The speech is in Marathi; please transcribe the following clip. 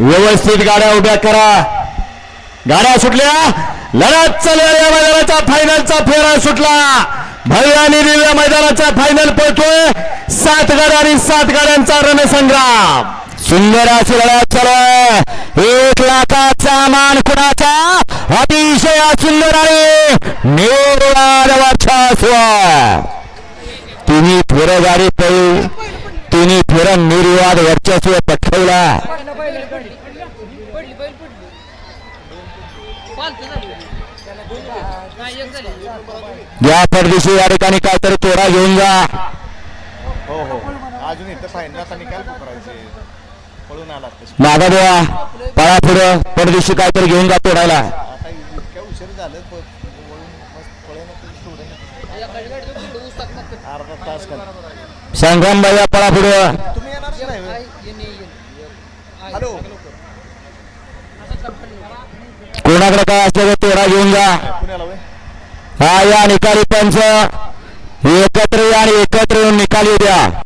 व्यवस्थित गाड्या उभ्या करा. गाड्या सुटल्या. लढत चाललेल्या मैदानाचा फायनलचा फेरा सुटला. भव्य आणि मैदानाचा फायनल पळतोय. सात गाड्या आणि सात गाड्यांचा रणसंग्राम. सुंदर अशी लढत चालू एक लाखाचा मान कुणाचा? अतिशय सुंदर आणि निर्वाद वर्चस्व तिन्ही फेर गाडी पळी तुम्ही फेर निर्वाद वर्चस्व पटवला या परदेशी या ठिकाणी काहीतरी तोडा घेऊन जा. हो हो. अजून इथं फायनलचा निकाल करायचे. पळून आला तशी मागा द्या. पळा पुढं. परदेशी काहीतरी घेऊन जा तोडायला इतक्या उशीर झालं तरी. अर्धा तास संग्राम बाया पळा पुढं. तुम्ही? हॅलो. कोणाकडे काय असलं तर घेऊन जा. हा या निकाली पंच. एकत्र या आणि एकत्र येऊन निकाली द्या